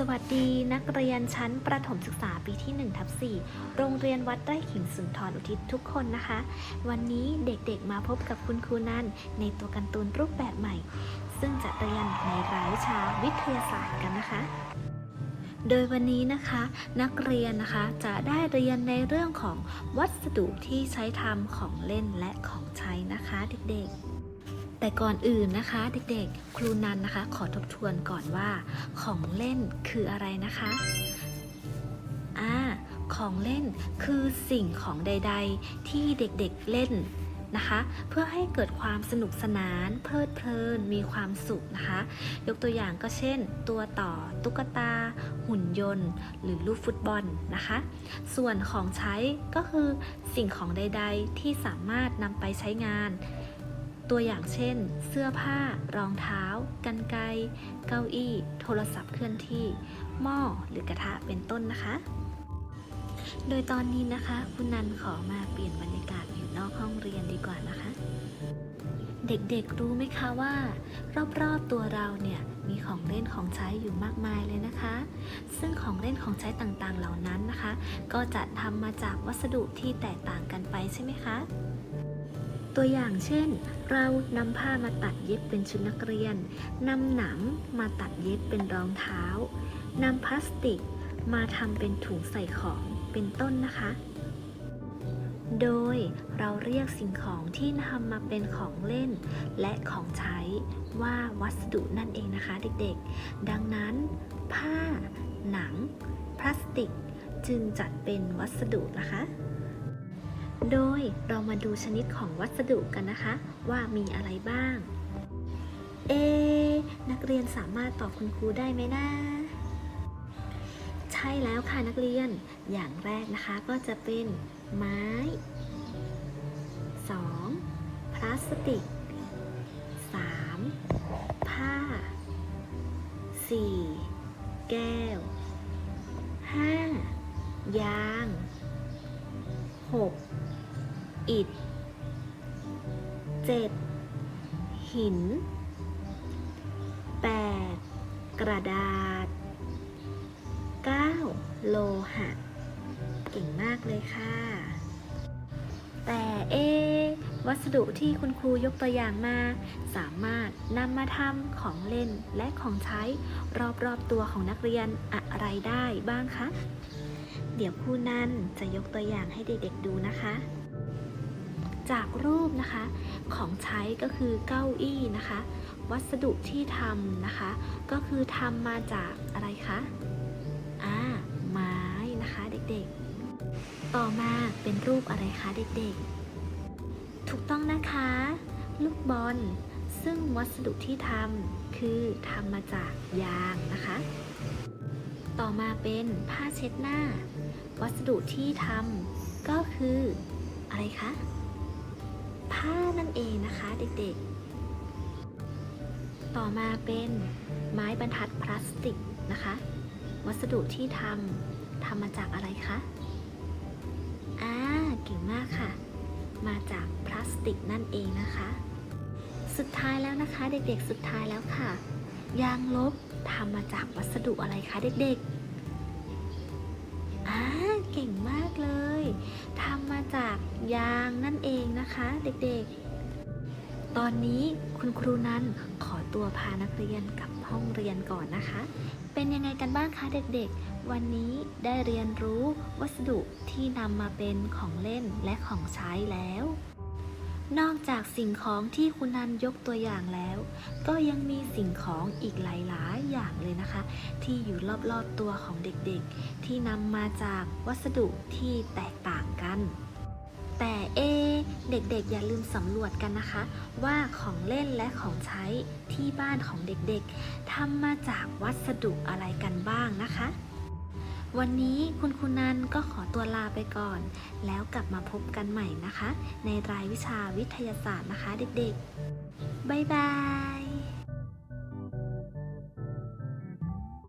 สวัสดีนักเรียนชั้นประถมศึกษาปีที่1ทับ4โรงเรียนวัดไร่ขิงสุนทรอุทิศทุกคนนะคะ วันนี้เด็กๆมาพบกับคุณครูนันในตัวการ์ตูนรูปแบบใหม่ ซึ่งจะเรียนในรายวิชาวิทยาศาสตร์กันนะคะ โดยวันนี้นะคะนักเรียนนะคะจะได้เรียนในเรื่องของวัสดุที่ใช้ทำของเล่นและของใช้นะคะเด็กๆ แต่ก่อนอื่นนะคะเด็กๆ ครูนันนะคะ ขอทบทวนก่อนว่าของเล่นคืออะไรนะคะอ่าของเล่นคือสิ่งของใด ๆ ที่เด็กๆเล่นนะคะ เพื่อให้เกิดความสนุกสนาน เพลิดเพลิน มีความสุขนะคะ ยกตัวอย่างก็เช่น ตัวต่อ ตุ๊กตา หุ่นยนต์ หรือลูกฟุตบอลนะคะ ส่วนของใช้ก็คือสิ่งของใด ๆ ที่สามารถนำไปใช้งาน ตัวอย่างเช่น เสื้อผ้า รองเท้า กันไกเก้าอี้ โทรศัพท์เคลื่อนที่ หม้อหรือกระทะเป็นต้นนะคะ โดยตอนนี้นะคะคุณนันขอมาเปลี่ยนบรรยากาศอยู่นอกห้องเรียนดีกว่านะคะ เด็กๆรู้ไหมคะว่า รอบๆตัวเราเนี่ยมีของเล่นของใช้อยู่มากมายเลยนะคะ ซึ่งของเล่นของใช้ต่างๆเหล่านั้นนะคะ ก็จะทำมาจากวัสดุที่แตกต่างกันไปใช่ไหมคะ ตัวอย่างเช่น เรานำผ้ามาตัดเย็บเป็นชุดนักเรียนนำหนังมาตัดเย็บเป็นรองเท้านำพลาสติกมาทำเป็นถุงใส่ของเป็นต้นนะคะ โดยเราเรียกสิ่งของที่ทำมาเป็นของเล่น และของใช้ว่าวัสดุนั่นเองนะคะเด็กๆ ดังนั้น ผ้า หนัง พลาสติก จึงจัดเป็นวัสดุนะคะ โดยเรามาดูชนิดของวัสดุกันนะคะ ว่ามีอะไรบ้าง เอะนักเรียนสามารถตอบคุณครูได้ไหมนะใช่แล้วค่ะนักเรียนอย่างแรกนะคะก็จะเป็นไม้ 2. พลาสติก 3. ผ้า 4. แก้ว 5. ยาง 6. อิฐ 7. หิน 8. กระดาษ 9. โลหะ เก่งมากเลยค่ะ แต่เอวัสดุที่คุณครูยกตัวอย่างมา สามารถนำมาทำของเล่นและของใช้รอบๆตัวของนักเรียนอะไรได้บ้างคะ เดี๋ยวครูนันจะยกตัวอย่างให้เด็กๆดูนะคะ จากรูปนะคะของใช้ก็คือเก้าอี้นะคะ วัสดุที่ทำนะคะ ก็คือทำมาจากอะไรคะอ่าไม้นะคะเด็กๆ ต่อมาเป็นรูปอะไรคะเด็กๆ ถูกต้องนะคะ ลูกบอลซึ่งวัสดุที่ทำคือทำมาจากยางนะคะ ต่อมาเป็นผ้าเช็ดหน้า วัสดุที่ทำก็คืออะไรคะ ผ้านั่นเองนะคะเด็กๆ ต่อมาเป็นไม้บรรทัดพลาสติกนะคะ วัสดุที่ทำทำมาจากอะไรคะอ่าเก่งมากค่ะ มาจากพลาสติกนั่นเองนะคะ สุดท้ายแล้วนะคะ เด็กๆ สุดท้ายแล้วค่ะ ยางลบทำมาจากวัสดุอะไรคะเด็กๆ ยางนั่นเองนะคะเด็กๆ ตอนนี้คุณครูนั้นขอตัวพานักเรียนกลับห้องเรียนก่อนนะคะ เป็นยังไงกันบ้างคะเด็กๆ วันนี้ได้เรียนรู้วัสดุที่นำมาเป็นของเล่นและของใช้แล้วนอกจากสิ่งของที่คุณนันยกตัวอย่างแล้ว ก็ยังมีสิ่งของอีกหลายๆ อย่างเลยนะคะ ที่อยู่รอบๆตัวของเด็กๆ ที่นำมาจากวัสดุที่แตกต่างกัน แต่เอเด็กๆ อย่าลืมสำรวจกันนะคะ ว่าของเล่นและของใช้ที่บ้านของเด็กๆทำมาจากวัสดุอะไรกันบ้างนะคะ วันนี้คุณครูนันก็ขอตัวลาไปก่อน แล้วกลับมาพบกันใหม่นะคะ ในรายวิชาวิทยาศาสตร์นะคะเด็กๆ บ๊ายบาย